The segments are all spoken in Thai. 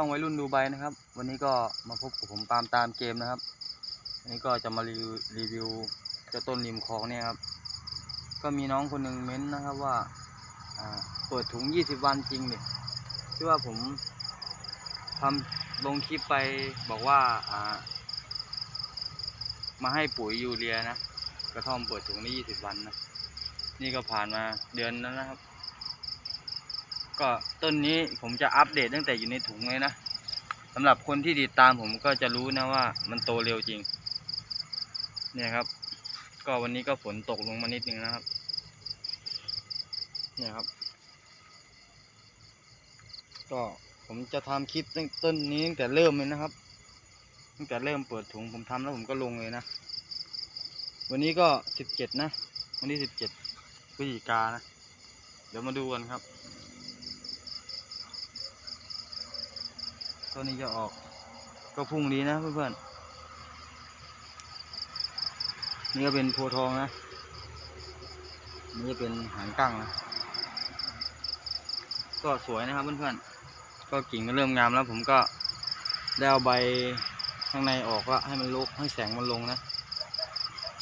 ช่องวัยรุ่นดูไบนะครับ วันนี้ก็มาพบกับผมปามตามเกมนะครับวันนี้ก็จะมารีวิวรีวิวเจ้าต้นริมคลองเนี่ยครับ ก็มีน้องคนหนึ่งเม้นต์นะครับว่าเปิดถุง 20 วันจริงเนี่ยที่ว่าผมทำลงคลิปไปบอกว่าอ่ามาให้ปุ๋ยยูเรียนะ กระท่อมเปิดถุงได้ 20 วันนะ นี่ก็ผ่านมาเดือนแล้วนะครับ ก็ต้นนี้ผมจะอัปเดตตั้งแต่อยู่ในถุงเลยนะสำหรับคนที่ติดตามผมก็จะรู้นะว่ามันโตเร็วจริง เนี่ยครับ ก็วันนี้ก็ฝนตกลงมานิดนึงนะครับ เนี่ยครับ ก็ผมจะทำคลิปตั้งต้นนี้ตั้งแต่เริ่มเลยนะครับตั้งแต่เริ่มเปิดถุงผมทำแล้วผมก็ลงเลยนะ วันนี้ก็สิบเจ็ดนะ วันที่สิบเจ็ดพฤศจิกานะ เดี๋ยวมาดูกันครับ ตัวนี้จะออกก็พุ่งนี้นะเพื่อนๆนี่ก็เป็นโพทองนะนี่จะเป็นหางกั้งนะก็สวยนะครับเพื่อนๆก็กิ่งก็เริ่มงามแล้ว ผมก็ได้เอาใบข้างในออกว่าให้มันลุกให้แสงมันลงนะ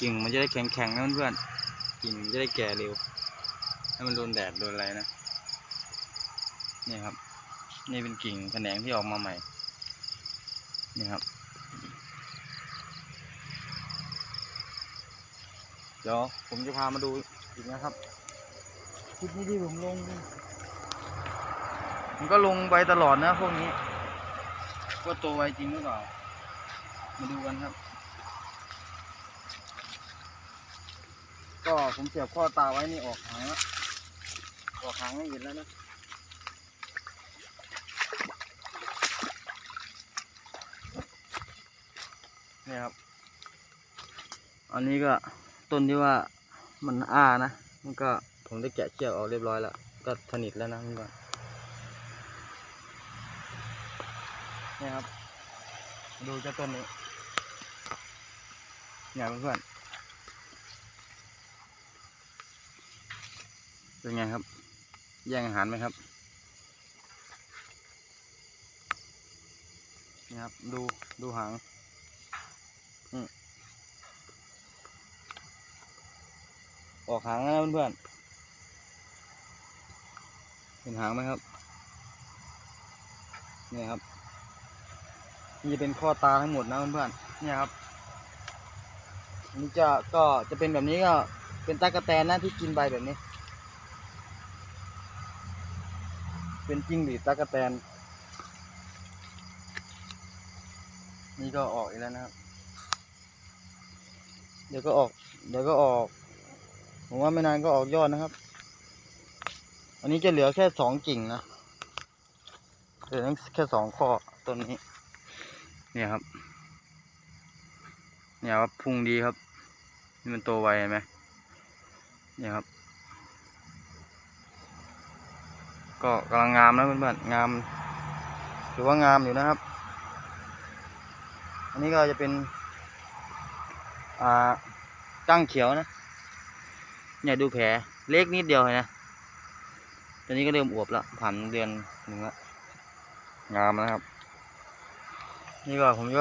กิ่งมันจะได้แข็งๆนะเพื่อนๆกิ่งจะได้แก่เร็วให้มันโดนแดดโดนอะไรนะนี่ครับ นี่เป็นกิ่งแขนงที่ออกมาใหม่ นี่ครับ เดี๋ยวผมจะพามาดูอีกนะครับคลิปนี้ที่ผมลง มันก็ลงไปตลอดนะพวกนี้ ว่าโตไวจริงหรือเปล่า มาดูกันครับ ก็ผมเสียบข้อตาไว้นี่ออกหางแล้วออกหางไม่เห็นแล้วนะ นี่ยครับ อันนี้ก็ต้นที่ว่ามันอ้านะ มันก็ผมได้แกะเชือกออกเรียบร้อยแล้ว ก็สนิทแล้วนะเพื่อนๆเนี่ยครับ ดูเจ้าต้นนี้เนี่ยเพื่อนเป็นไงครับ แย่งอาหารไหมครับนี่ครับ ดู ดูหาง ออกหางแล้วนะเพื่อนๆเห็นหางไหมครับ นี่ครับ นี่จะเป็นข้อตาทั้งหมดนะเพื่อนๆเนี่ยครับนนี้จะก็จะเป็นแบบนี้ก็เป็นตากระแตนนะที่กินใบแบบนี้ เป็นจิ้งหรีดตากระแตน นี่ก็ออกอีกแล้วนะครับ เดี๋ยวก็ออก เดี๋ยวก็ออก ผมว่าไม่นานก็ออกยอดนะครับ อันนี้จะเหลือแค่สองกิ่งนะ เหลือแค่สองข้อต้นนี้ เนี่ยครับ เนี่ยครับพุ่งดีครับ นี่มันโตไวไหมเนี่ยครับ ก็กำลังงามนะเพื่อนๆ งาม ถือว่างามอยู่นะครับ อันนี้ก็จะเป็น ตั้งเขียวนะเนี่ยดูแผลเล็กนิดเดียวเลยนะตอนนี้ก็เริ่มอวบแล้วผ่านเดือนหนึ่งแล้วงามนะครับ นี่ก็ผมก็